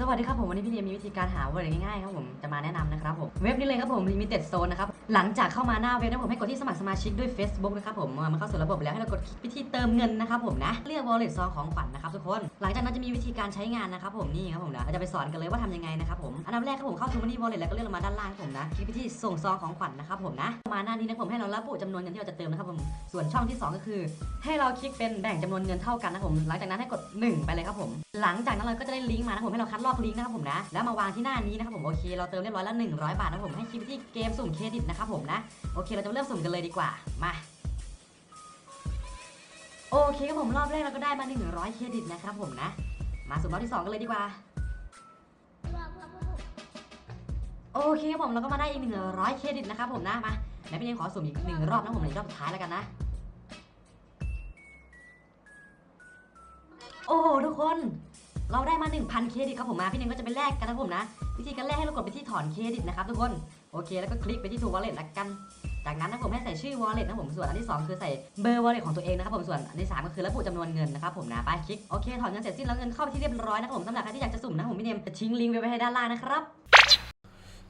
สวัสดีครับผมวันนี้พี่เนียมีวิธีการหาเวิร์ดง่ายๆครับผมจะมาแนะนำนะครับผมเว็บนี้เลยครับผม Limited Zone นะครับหลังจากเข้ามาหน้าเว็บนะผมให้กดที่สมัครสมาชิกด้วย Facebook นะครับผมเมื่อมันเข้าสู่ระบบแล้วให้เรากดคลิกไปที่เติมเงินนะครับผมนะเลือก wallet ซองของขวัญนะครับทุกคน หลังจากนั้นจะมีวิธีการใช้งานนะครับผมนี่ครับผมนะเราจะไปสอนกันเลยว่าทำยังไงนะครับผมอันดับแรกครับผมเข้า Money Wallet แล้วก็เลือกลงมาด้านล่างผมนะคลิกไปที่ส่งซองของขวัญนะครับผมนะมาหน้านี้นะผมให้เราระบุจำนวนเงินที่เราจะเติมนะครับผมส่วนช่องที่สองก็คือ ให้เราคลิกเป็นแบ่งจำนวนเงินเท่ากันนะผมหลังจากนั้นให้กด 1 ไปเลยครับผม หลังจากนั้นเราก็จะได้ลิงก์มานะผมให้เราคัดลอกลิงก์นะครับผมนะ แล้วมาวางที่หน้านี้นะครับผมโอเคเราเติมเรียบร้อยแล้ว100 บาทนะผมให้คลิปที่เกมสุ่มเครดิตนะครับผมนะโอเคเราจะเริ่มสุ่มกันเลยดีกว่ามาโอเคครับผมรอบแรกเราก็ได้มา 100 เครดิตนะครับผมนะ มาสุ่มรอบที่สองกันเลยดีกว่าโอเคครับผมเราก็มาได้อีก 100 เครดิตนะครับผมนะมาไหนพี่เนมขอสุ่มอีกหนึ่งรอบนะผมในรอบสุดท้ายแล้วกันนะ โอ้โหทุกคน เราได้มา 1,000 เครดิตครับผมมาพี่เนมก็จะไปแลกกันนะผมนะ วิธีการแลกให้เรากดไปที่ถอนเครดิตนะครับทุกคนโอเคแล้วก็คลิกไปที่ True Wallet ละกัน จากนั้นนะผมให้ใส่ชื่อ Wallet นะผมส่วนอันที่ 2 คือใส่เบอร์ Wallet ของตัวเองนะครับผมส่วนอันที่ 3 ก็คือระบุจำนวนเงินนะครับผมนะไปคลิกโอเคถอนเงินเสร็จสิ้นแล้วเงินเข้าไปที่เรียบร้อยนะครับผมสำหรับใครที่อยากจะสุ่มนะผมพี่เนมจะทิ้งลิงก์ไว้ให้ด้านล่างนะครับ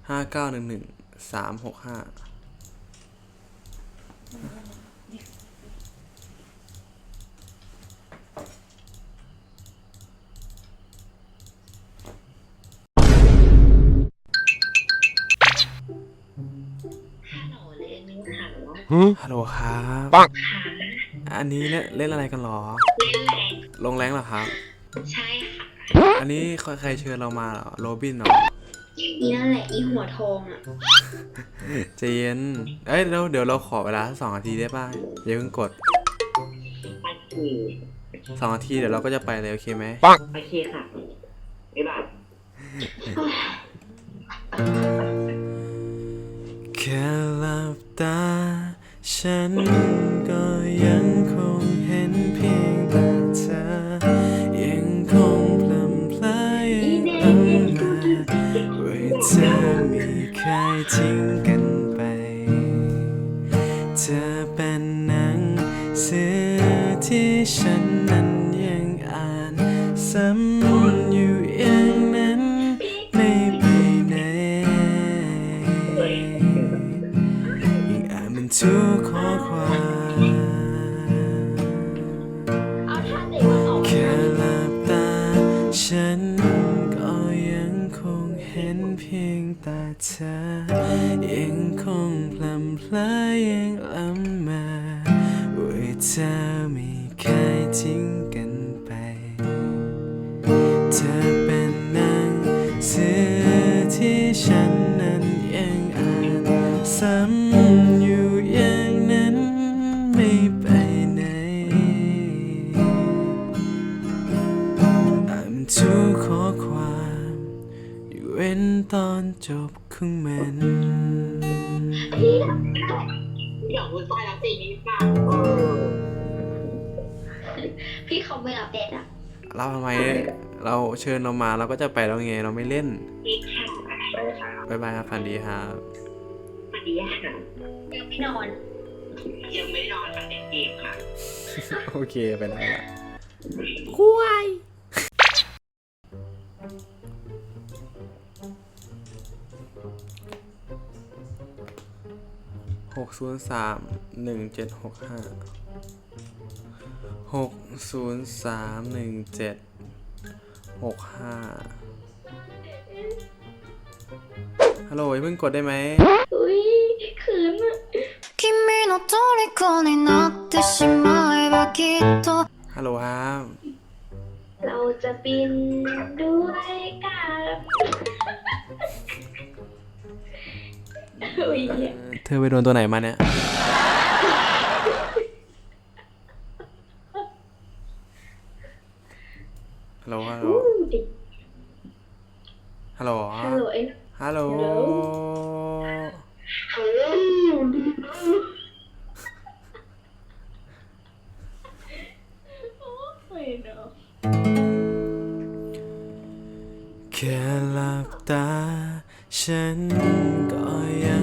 ห้าเก้าหนึ่งหนึ่งสามหกห้า ฮัลโหลฮัลโหลครับค่ะอันนี้เล่นเล่นอะไรกันหรอ เล่นแรงลงแรงเหรอครับ ใช่ค่ะอันนี้ใครใครเชิญเรามาเหรอโรบินเหรออีนั่นแหละอีหัวทองอะใจเย็น เอ้ยเดี๋ยวเดี๋ยวเราขอเวลาสองนาทีได้ป่ะอย่าเพิ่งกดโอเคสองนาทีเดี๋ยวเราก็จะไปเลยโอเคไหม โอเคค่ะบ๊ายบายแเธอมีใครทิ้งกันไป เธอเป็นหนังสือที่ฉันนั้นยังอ่านซ้ำอยู่อย่างนั้นไม่ไปไหนยิ่งอ่านมันทุกข้อคว เห็นเพียงแต่เธอ ยังคงพลำเพลอยังล้ำมาว่าเธอไม่เคยทิ้งกันไป เธอเป็นนางเสือที่ฉัน อนจบของมันเดี๋ยวมุดใต้แล้วตีนี้ป่ะพี่เขาไม่รับเด็ดอะ เราทำไมเราเชิญเรามาเราก็จะไปแล้วไงเราไม่เล่นพี่ค่ะใช่ค่ะบ๊ายบายครับฝันดีครับสวัสดีค่ะยังไม่นอน ยังไม่ได้นอนค่ะเด็กเกมค่ะ โอเคไปได้ละ หกศูนย์สามหนึ่งเจ็ดหกห้าหกศูนย์สามหนึ่งเจ็ดหกห้าฮัลโหลอย่าเพิ่งกดได้ไหม อุ้ยคืนอ่ะ 君の虜になってしまえばきっと ฮัลโหลครับ เราจะบินด้วยกัน อุ้ยเธอไปโดนตัวไหนมาเนี่ย ฮัลโหล ฮัลโหล ฮัลโหลฮัลโหลเอ็นฮัลโหล นก็ยั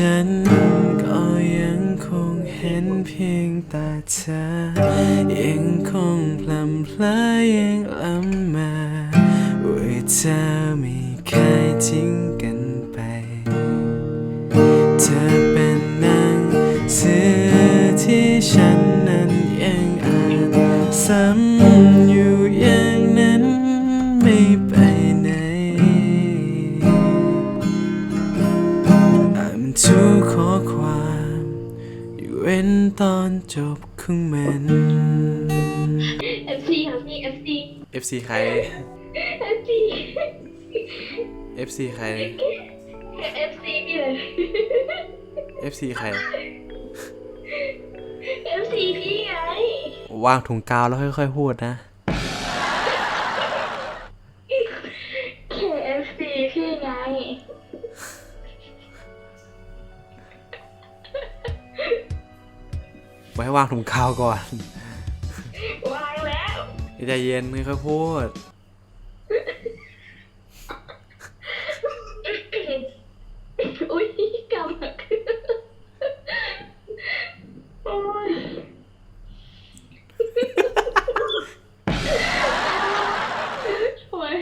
ฉันก็ยังคงเห็นเพียงตาเธอ ยังคงพลำเพลอยังล้ำมาว่าเธอไม่เคยทิ้ง ทุกข้อความอยู่เว้นตอนจบของมันเอฟซีค่ะพี่เอฟซี FC ใครเอฟซี FC ใครเอฟซีพี่เลย FC ใครเอฟซีพี่ไงวางถุงกาวแล้วค่อยๆพูดนะ ไว้วางถุงกาวก่อนวางแล้วใจเย็นค่อยๆพูดอุ้ยกำลักโอ้ยโอ้ย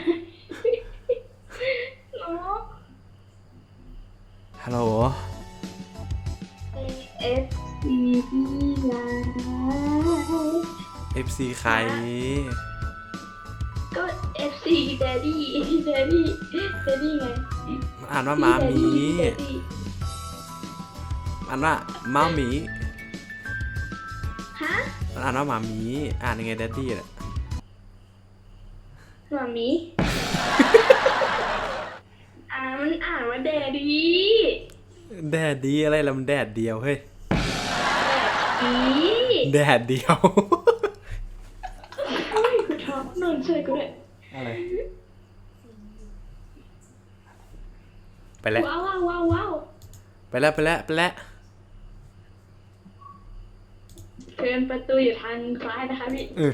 เนาะฮัลโหล เอฟซีพี่ไง FC ใคร ก็ FC Daddy Daddy Daddy ไงมันอ่านว่าหมาหมี Daddy อ่านว่าหมาหมี ฮะมันอ่านว่าหมาหมี อ่านยังไงแดดดี้น่ะหมามี อ่ามันอ่านว่า Daddy แดดดีอะไรล่ะมันแดดเดียวเฮ้ย อีแดดเดียวเฮ้ยกูชอบนอนช่วยกูด้วยอะไร ไปแล้ว ว้าวว้าวว้าวว้าวไปแล้วไปแล้วไปแล้ว เชิญประตูอยู่ทางซ้ายนะคะพี่ เออ